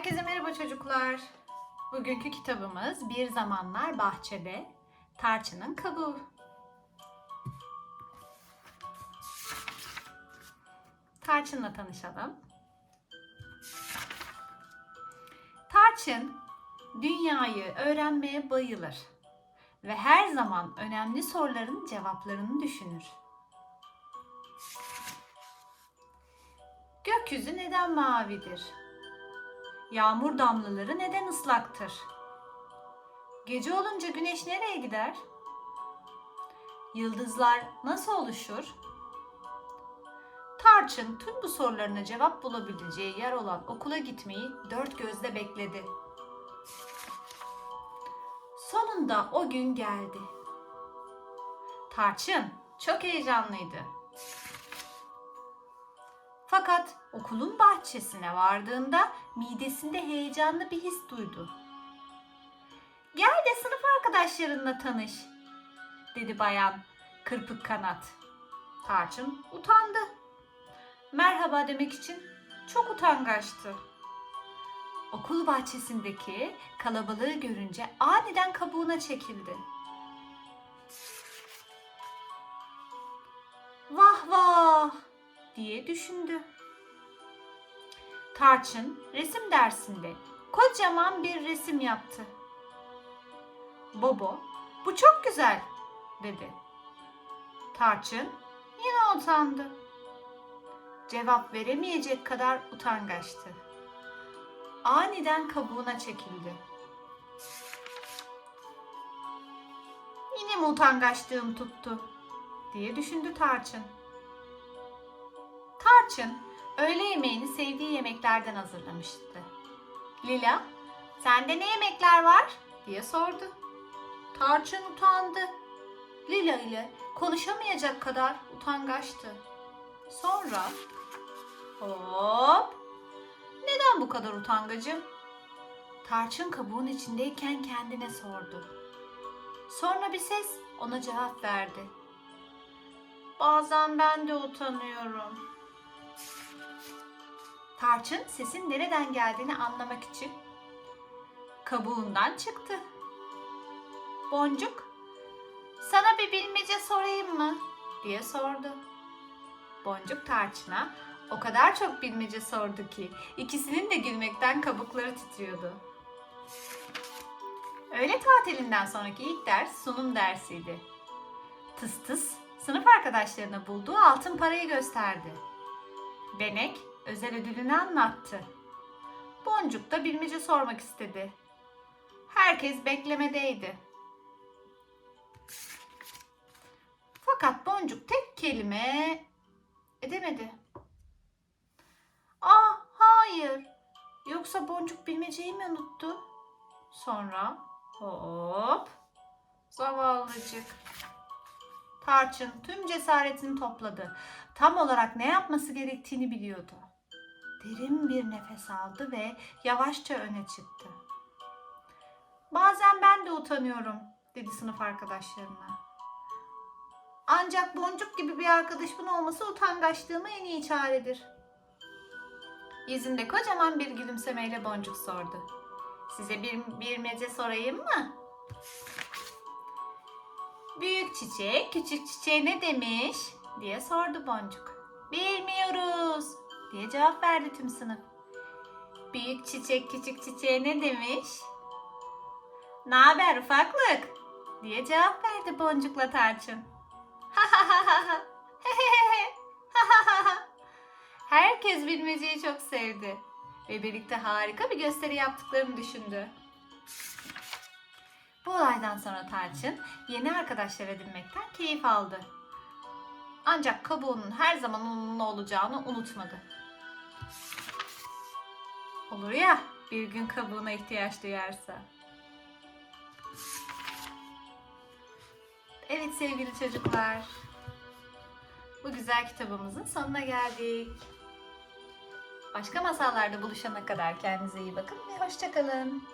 Herkese merhaba çocuklar. Bugünkü kitabımız Bir Zamanlar Bahçede Tarçının Kabuğu. Tarçın'la tanışalım. Tarçın dünyayı öğrenmeye bayılır ve her zaman önemli soruların cevaplarını düşünür. Gökyüzü neden mavidir? Yağmur damlaları neden ıslaktır? Gece olunca güneş nereye gider? Yıldızlar nasıl oluşur? Tarçın tüm bu sorularına cevap bulabileceği yer olan okula gitmeyi dört gözle bekledi. Sonunda o gün geldi. Tarçın çok heyecanlıydı. Fakat okulun bahçesine vardığında midesinde heyecanlı bir his duydu. Gel de sınıf arkadaşlarınla tanış, dedi bayan kırpık kanat. Tarçın utandı. Merhaba demek için çok utangaçtı. Okul bahçesindeki kalabalığı görünce aniden kabuğuna çekildi. Diye düşündü. Tarçın resim dersinde kocaman bir resim yaptı. Bobo, bu çok güzel dedi. Tarçın yine utandı. Cevap veremeyecek kadar utangaçtı. Aniden kabuğuna çekildi. Yine mi utangaçlığım tuttu diye düşündü Tarçın. Tarçın öğle yemeğini sevdiği yemeklerden hazırlamıştı. Lila, sende ne yemekler var? diye sordu. Tarçın utandı. Lila ile konuşamayacak kadar utangaçtı. Sonra hop neden bu kadar utangacım? Tarçın kabuğun içindeyken kendine sordu. Sonra bir ses ona cevap verdi. Bazen ben de utanıyorum. Tarçın sesin nereden geldiğini anlamak için kabuğundan çıktı. Boncuk, sana bir bilmece sorayım mı? diye sordu. Boncuk Tarçın'a o kadar çok bilmece sordu ki ikisinin de gülmekten kabukları titriyordu. Öğle tatilinden sonraki ilk ders sunum dersiydi. Tıs tıs sınıf arkadaşlarına bulduğu altın parayı gösterdi. Benek özel ödülünü anlattı. Boncuk da bilmece sormak istedi. Herkes beklemedeydi. Fakat Boncuk tek kelime edemedi. Aa hayır. Yoksa Boncuk bilmeceyi mi unuttu? Sonra hop zavallıcık. Tarçın tüm cesaretini topladı. Tam olarak ne yapması gerektiğini biliyordu. Derin bir nefes aldı ve yavaşça öne çıktı. Bazen ben de utanıyorum, dedi sınıf arkadaşlarına. Ancak boncuk gibi bir arkadaşımın olması utangaçlığıma en iyi çaredir. Yüzünde kocaman bir gülümsemeyle boncuk sordu. Size bir, bir mece sorayım mı? Büyük çiçek küçük çiçeğe ne demiş diye sordu boncuk. Bilmiyoruz diye cevap verdi tüm sınıf. Büyük çiçek küçük çiçeğe ne demiş? Ne haber ufaklık diye cevap verdi boncukla tarçın. Herkes bilmeceyi çok sevdi ve birlikte harika bir gösteri yaptıklarını düşündü. Bu olaydan sonra Tarçın yeni arkadaşlar edinmekten keyif aldı. Ancak kabuğunun her zaman onunla olacağını unutmadı. Olur ya bir gün kabuğuna ihtiyaç duyarsa. Evet sevgili çocuklar. Bu güzel kitabımızın sonuna geldik. Başka masallarda buluşana kadar kendinize iyi bakın ve hoşçakalın.